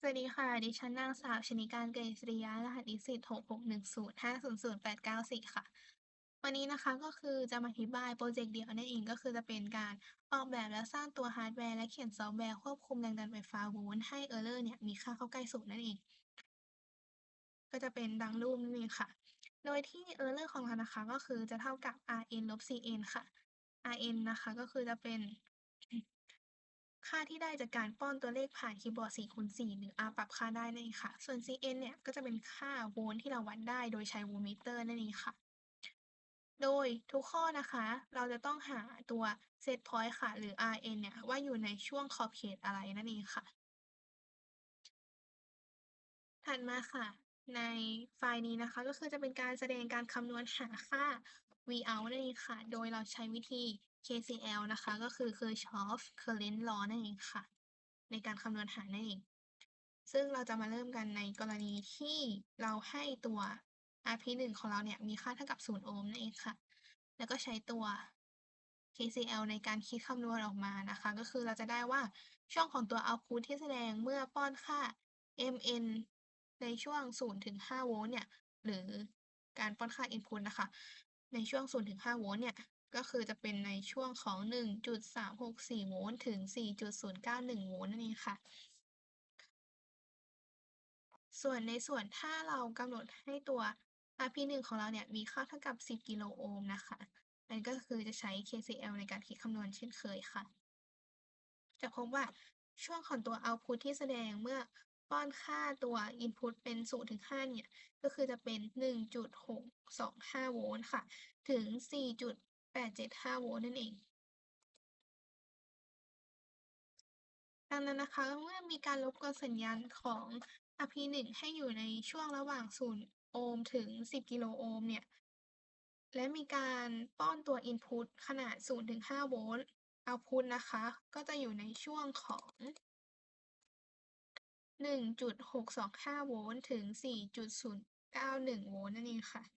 สวัสดีค่ะ ดิฉันนางสาวชนิการเกษริยารหัสนิสิต66105008944ค่ะ วันนี้นะคะก็คือจะมาอธิบายโปรเจกต์เดี่ยวนั่นเองก็คือจะเป็นการออกแบบและสร้างตัวฮาร์ดแวร์และเขียนซอฟต์แวร์ควบคุมแรงดันไฟฟ้าโวลต์ให้ Error เลอร์เนี่ยมีค่าเข้าใกล้ศูนย์นั่นเอง ก็จะเป็นดังรูปนั่นเองค่ะ โดยที่ Error ของเรานะคะก็คือจะเท่ากับ Rn ลบ Cn ค่ะ Rn นะคะก็คือจะเป็น ค่าที่ได้จากการป้อนตัวเลขผ่านคีย์บอร์ด4คูณ4หรือ R ปรับค่าได้นั่นเองค่ะ ส่วน Cn เนี่ยก็จะเป็นค่าโวลต์ที่เราวัดได้โดยใช้โวลต์มิเตอร์นั่นเองค่ะ โดยทุกข้อนะคะ เราจะต้องหาตัว set point ค่ะ หรือ Rn เนี่ยว่าอยู่ในช่วงขอบเขตอะไรนั่นเองค่ะ ถัดมาค่ะ ในไฟล์นี้นะคะ ก็คือจะเป็นการแสดงการคำนวณหาค่า Vout นั่นเองค่ะ โดยเราใช้วิธี KCL นะคะ ก็คือ Kirchhoff Current Law นั่นเองค่ะ ในการคำนวณหานั่นเอง ซึ่งเราจะมาเริ่มกันในกรณีที่เราให้ตัว Rp1 ของเราเนี่ยมีค่าเท่ากับ 0 โอห์มนั่นเองค่ะ แล้วก็ใช้ตัว KCL ในการคิดคำนวณออกมานะคะ ก็คือเราจะได้ว่าช่องของตัว output ที่แสดงเมื่อป้อนค่า Mn ในช่วง 0 ถึง 5 โวลต์เนี่ย หรือการป้อนค่า input นะคะ ในช่วง 0 ถึง 5 โวลต์เนี่ย ก็คือจะเป็นในช่วงของ 1.364 โวลต์ถึง 4.091 โวลต์นั่นเองค่ะ ส่วนในส่วนถ้าเรากำหนดให้ตัว Rp1 ของเราเนี่ย มีค่าเท่ากับ 10 กิโลโอห์มนะคะนั่นก็คือจะใช้ KCL ในการคิดคำนวณเช่นเคยค่ะ จะพบว่าช่วงของตัว output ที่แสดงเมื่อป้อนค่าตัว input เป็น 0 ถึง 5 เนี่ย ก็คือจะเป็น 1.625 โวลต์ค่ะ ถึง 4.875โวลต์นั่นเอง ดังนั้นนะคะเมื่อมีการรบกวนสัญญาณของ Rp1 ให้อยู่ในช่วงระหว่าง0โอห์มถึง 10 กิโลโอห์มเนี่ย และมีการป้อนตัว input ขนาด0ถึง5โวลต์ output นะคะ ก็จะอยู่ในช่วงของ 1.625 โวลต์ถึง 4.091 โวลต์นั่นเองค่ะ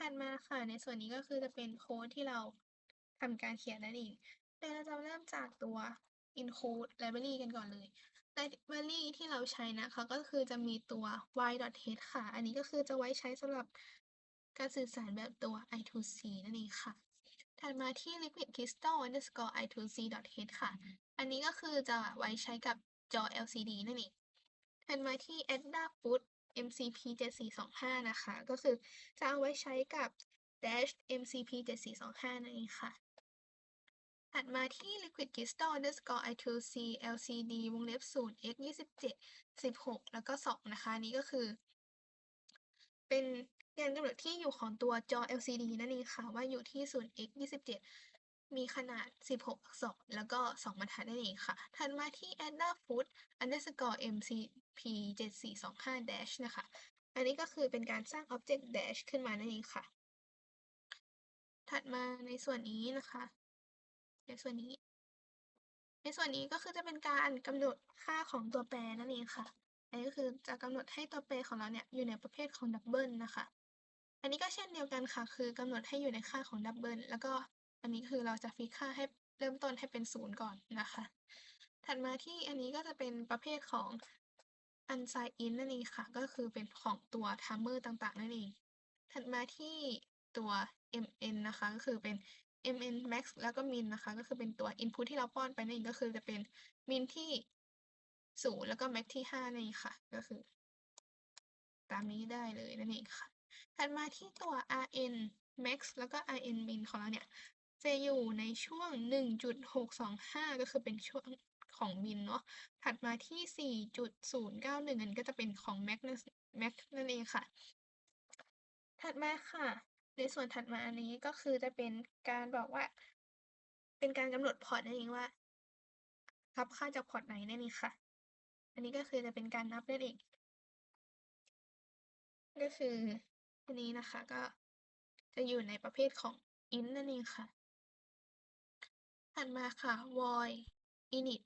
ถัดมาค่ะ ในส่วนนี้ก็คือจะเป็นโค้ดที่เราทำการเขียนนั่นเองโดยเราจะเริ่มจากตัว include library กันก่อนเลย library ที่เราใช้นะคะก็คือจะมีตัว y.h ค่ะ อันนี้ก็คือจะไว้ใช้สำหรับการสื่อสารแบบตัว I2C นั่นเองค่ะ ถัดมาที่ liquid crystal underscore I2C.h ค่ะ อันนี้ก็คือจะไว้ใช้กับจอ LCD นั่นเองถัดมาที่ Adafruit MCP 7425นะคะ ก็คือจะเอาไว้ใช้กับ dash MCP 7425นั่นเองค่ะถัดมาที่ liquid crystal underscore I2C LCD วงเล็บ0 x 27 16 แล้วก็ 2 นะคะ นี้ก็คือ เป็นการกำหนดที่อยู่ของตัวจอ LCD นั่นเองค่ะ ว่าอยู่ที่0 x 27 มีขนาด 16 อักษรแล้วก็ 2 บรรทัดนั่นเองค่ะ ถัดมาที่ adafruit underscore MCP p7425-dash นะคะ อันนี้ก็คือเป็นการสร้าง object dash ขึ้นมานั่นเองค่ะ ถัดมาในส่วนนี้นะคะ ในส่วนนี้ ในส่วนนี้ก็คือจะเป็นการกำหนดค่าของตัวแปรนั่นเองค่ะ อันนี้ก็คือจะกำหนดให้ตัวแปรของเราเนี่ยอยู่ในประเภทของดับเบิลนะคะ อันนี้ก็เช่นเดียวกันค่ะ คือกำหนดให้อยู่ในค่าของดับเบิลแล้วก็อันนี้คือเราจะฟิกค่าให้เริ่มต้นให้เป็นศูนย์ก่อนนะคะ ถัดมาที่อันนี้ก็จะเป็นประเภทของ unsigned in นั่นเองค่ะ ก็คือเป็นของตัว timer ต่างๆ นั่นเอง ถัดมาที่ตัว mn นะคะ ก็คือเป็น mn max แล้วก็ min นะคะ ก็คือเป็นตัว input ที่เราป้อนไปนั่นเองก็คือจะเป็น min ที่ศูนย์แล้วก็ max ที่ห้านั่นเองค่ะ ก็คือ ตามนี้ได้เลยนั่นเองค่ะ ถัดมาที่ตัว rn max แล้วก็ rn min ของเราเนี่ยจะอยู่ในช่วง 1.625 ก็คือเป็นช่วง ของ min เนาะ ถัดมาที่ 4.091 อันก็จะเป็นของ max นั่น max นั่นเองค่ะ ถัดมาค่ะ ในส่วนถัดมาอันนี้ก็คือจะเป็นการบอกว่า เป็นการกำหนดพอร์ตนั่นเองว่ารับค่าจากพอร์ตไหนนั่นเองค่ะ อันนี้ก็คือจะเป็นการนับนั่นเอง ก็คืออันนี้นะคะก็จะอยู่ในประเภทของ int นั่นเองค่ะ ถัดมาค่ะ void init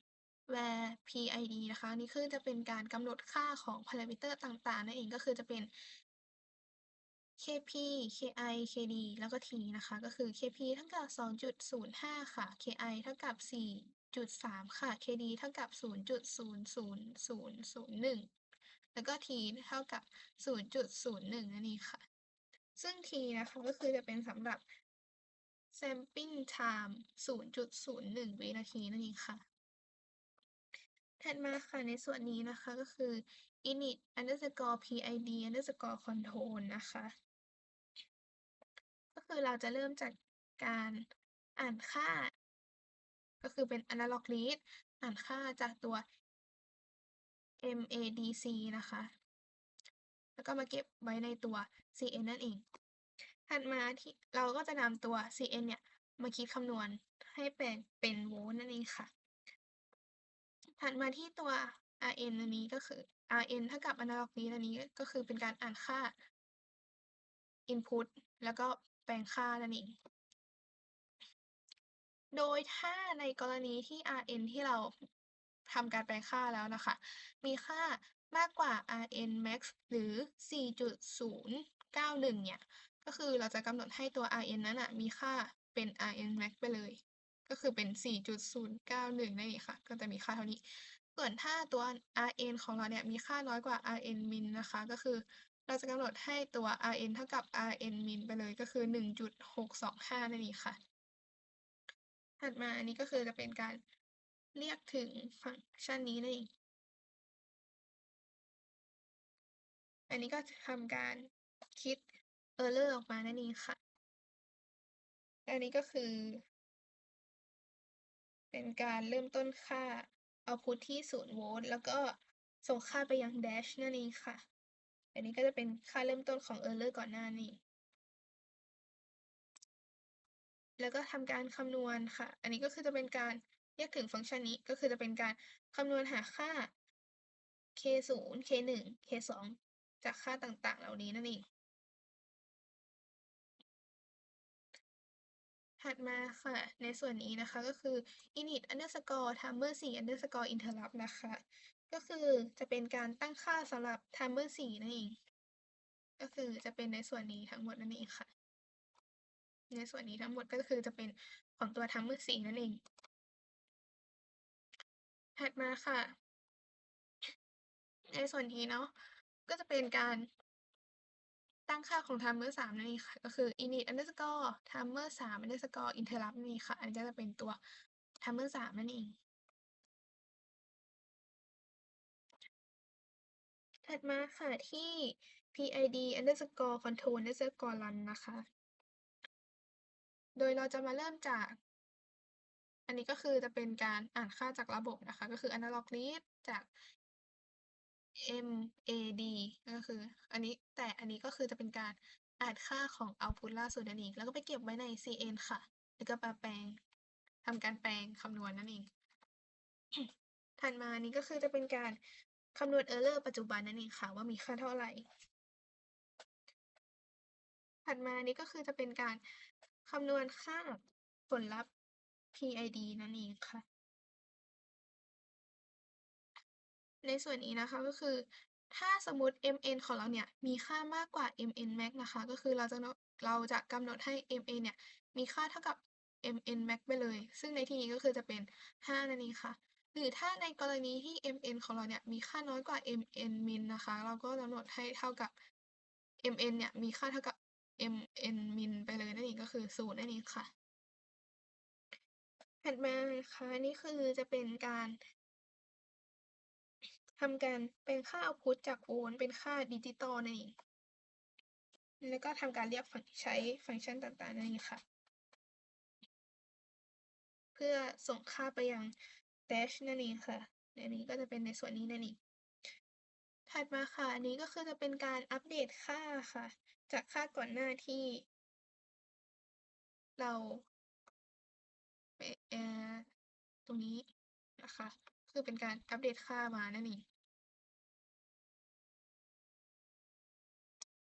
where PID นะคะนนี้คือจะเป็นการกำหนดค่าของ parameter ต่างๆ นั่นเองก็คือจะเป็น KP KI KD แล้วก็ T นะคะ ก็คือ KP เท่ากับ 2.05 ค่ะ KI เท่ากับ10.3ค่ะ KD เท่ากับ 0.00001 แล้วก็ T เท่ากับ 0.01 นั่นเองค่ะ ซึ่ง T นะคะก็คือจะเป็นสำหรับ sampling time 0.01 วินาทีนั่นเองค่ะ ถัดมาค่ะในส่วนนี้นะคะก็คือ init underscore pid underscore control นะคะ ก็คือเราจะเริ่มจากการอ่านค่า ก็คือเป็น analog read อ่านค่าจากตัว MADC นะคะ แล้วก็มาเก็บไว้ในตัว CN นั่นเอง ถัดมาที่เราก็จะนำตัว CN เนี่ย มาคิดคำนวณให้แปลงเป็นโวลต์นั่นเองค่ะ ถัดมาที่ตัว RN อันนี้ก็คือ RN เท่ากับ analog read อันนี้ก็คือเป็นการอ่านค่า input แล้วก็แปลงค่านั่นเอง โดยถ้าในกรณีที่ Rn ที่เราทำการแปลงค่าแล้วนะคะ มีค่ามากกว่า Rn max หรือ 4.091 เนี่ย ก็คือเราจะกำหนดให้ตัว Rn นั้นอะมีค่าเป็น Rn max ไปเลย ก็คือเป็น 4.091 นั่นเองค่ะ ก็จะมีค่าเท่านี้ ส่วนถ้าตัว Rn ของเราเนี่ยมีค่าน้อยกว่า Rn min นะคะ ก็คือเราจะกำหนดให้ตัว Rn เท่ากับ Rn min ไปเลยก็คือ 1.625 นั่นเองค่ะ ถัดมาอันนี้ก็คือจะเป็นการเรียกถึงฟังก์ชันนี้นั่นเอง อันนี้ก็จะทำการคิด error ออกมานั่นเองค่ะ อันนี้ก็คือ เป็นการเริ่มต้นค่า output ที่0โวลต์แล้วก็ส่งค่าไปยัง dash นั่นเองค่ะ อันนี้ก็จะเป็นค่าเริ่มต้นของ error ก่อนหน้านี้ แล้วก็ทำการคำนวณค่ะ อันนี้ก็คือจะเป็นการเรียกถึงฟังก์ชันนี้ก็คือจะเป็นการคำนวณหาค่า k 0 k 1 k 2จากค่าต่างๆ เหล่านี้นั่นเอง ถัดมาค่ะ ในส่วนนี้นะคะก็คือ init underscore timer 4 underscore interrupt นะคะ ก็คือจะเป็นการตั้งค่าสำหรับ timer 4 นั่นเอง ก็คือจะเป็นในส่วนนี้ทั้งหมดนั่นเองค่ะ ในส่วนนี้ทั้งหมดก็คือจะเป็นของตัว timer 4 นั่นเอง ถัดมาค่ะ ในส่วนนี้เนาะก็จะเป็นการ ตั้งค่าของ timer 3นั่นเองค่ะ ก็คือ init underscore timer 3 underscore interrupt นั่ค่ะ อันนี้ก็จะเป็นตัว timer 3นั่นเอง ถัดมาค่ะที่ PID underscore control underscore run นะคะ โดยเราจะมาเริ่มจาก อันนี้ก็คือจะเป็นการอ่านค่าจากระบบนะคะ ก็คือ analog read จาก MAD ก็คือ อันนี้แต่อันนี้ก็คือจะเป็นการอ่านค่าของ output ล่าสุดนั่นเอง แล้วก็ไปเก็บไว้ใน CN ค่ะ แล้วก็มาแปลงทำการแปลงคำนวณนั่นเอง ถัดมานี้ก็คือจะเป็นการคำนวณ error ปัจจุบันนั่นเองค่ะ ว่ามีค่าเท่าไหร่ ถัดมานี้ก็คือจะเป็นการคำนวณค่าผลลัพธ์ PID นั่นเองค่ะ ในส่วนนี้นะคะก็คือ ถ้าสมมติ MN ของเราเนี่ยมีค่ามากกว่า MN max นะคะ ก็คือเราจะเราจะกำหนดให้ MN เนี่ยมีค่าเท่ากับ MN max ไปเลย ซึ่งในที่นี้ก็คือจะเป็น 5 นั่นเองค่ะ หรือถ้าในกรณีที่ MN ของเราเนี่ยมีค่าน้อยกว่า MN min นะคะ เราก็กำหนดให้เท่ากับ MN เนี่ยมีค่าเท่ากับ MN min ไปเลยนั่นเองก็คือ0นั่นเองค่ะถัดมานะคะนี่คือจะเป็นการำการแปลงค่า output จากโวลต์เป็นค่าดิจิตอลนั่นเองแล้วก็ทำการเรียกใช้ฟังก์ชันต่างๆนั่นเองค่ะ เพื่อส่งค่าไปยัง dash นั่นเองค่ะอันนี้ก็จะเป็นในส่วนนี้นั่นเองถัดมาค่ะ อันนี้ก็คือจะเป็นการอัปเดตค่าค่ะ จากค่าก่อนหน้าที่ เราเอ่อตรงนี้นะคะ คือเป็นการอัปเดตค่ามานั่นเอง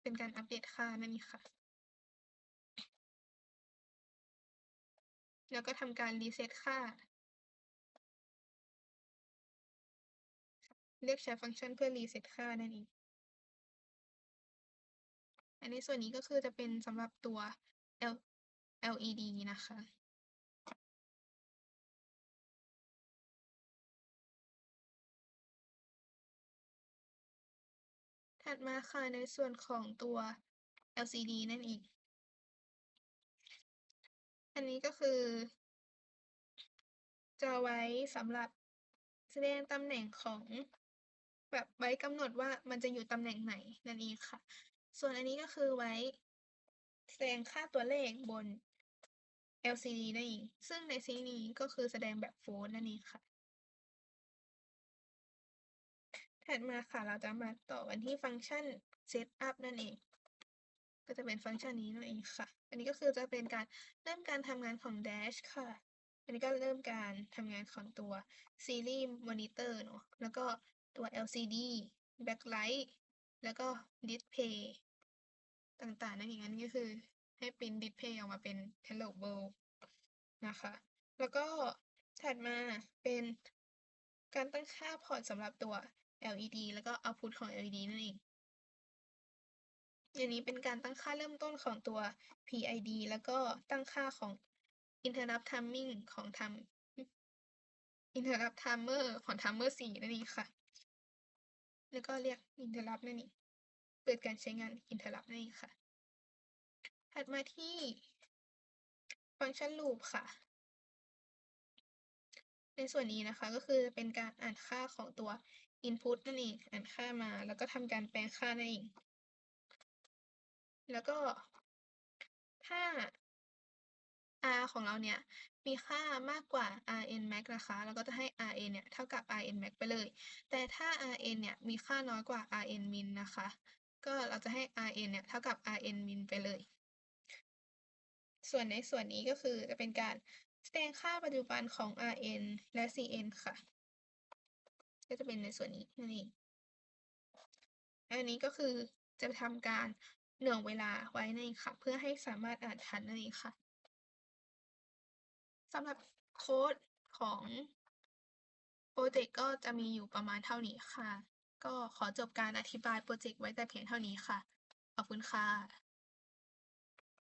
เป็นการอัปเดตค่านั่นเองค่ะ แล้วก็ทำการรีเซ็ตค่า เรียกใช้ฟังก์ชันเพื่อรีเซ็ตค่านั่นเอง อันนี้ส่วนนี้ก็คือจะเป็นสำหรับตัว L LED นะคะ ถัดมาค่ะในส่วนของตัว LCD นั่นเอง อันนี้ก็คือ จะไว้สำหรับแสดงตำแหน่งของแบบไว้กำหนดว่ามันจะอยู่ตำแหน่งไหนนั่นเองค่ะ ส่วนอันนี้ก็คือไว้แสดงค่าตัวเลขบน LCD นั่นเอง ซึ่งในซีนี้ก็คือแสดงแบบโฟลต์นั่นเองค่ะ ถัดมาค่ะ เราจะมาต่อกันที่ฟังก์ชัน Setup นั่นเอง ก็จะเป็นฟังก์ชันนี้นั่นเองค่ะ อันนี้ก็คือจะเป็นการเริ่มการทำงานของ Dash ค่ะ อันนี้ก็เริ่มการทำงานของตัว Series Monitor เนาะ แล้วก็ตัว LCD Backlight แล้วก็ Display ต่างๆ นั่นเองอันนี้ก็คือให้ปริน Display ออกมาเป็น Hello World นะคะ แล้วก็ถัดมาเป็นการตั้งค่าพอร์ตสำหรับตัว LED แล้วก็ Output ของ LED นั่นเองอันนี้เป็นการตั้งค่าเริ่มต้นของตัว PID แล้วก็ตั้งค่าของ Interrupt Timing ของ Time Interrupt Timer ของ Timer 4 นั่นเองค่ะ แล้วก็เรียก Interrupt นั่นเองเปิดการใช้งาน Interrupt นั่นเองค่ะ ถัดมาที่ฟังก์ชัน Loop ค่ะ ในส่วนนี้นะคะก็คือเป็นการอ่านค่าของตัว Input นั่นเองอ่านค่ามา แล้วก็ทำการแปลงค่านั่นเอง แล้วก็ถ้า R ของเราเนี่ย มีค่ามากกว่า Rn max นะคะเราก็จะให้ Rn เนี่ย เท่ากับ Rn max ไปเลย แต่ถ้า Rn เนี่ย มีค่าน้อยกว่า Rn min นะคะ ก็เราจะให้ Rn เนี่ย เท่ากับ Rn min ไปเลย ส่วนในส่วนนี้ก็คือจะเป็นการแสดงค่าปัจจุบันของ Rn และ Cn ค่ะ ก็จะเป็นในส่วนนี้นั่นเองอันนี้ก็คือจะทำการหน่วงเวลาไว้นั่นเองค่ะ เพื่อให้สามารถอ่านทันนั่นเองค่ะสำหรับโค้ดของพรเจกต์ก็จะมีอยู่ประมาณเท่านี้ค่ะ ก็ขอจบการอธิบายพรเจกต์ไว้แต่เพียงเท่านี้ค่ะ ขอบคุณค่ะ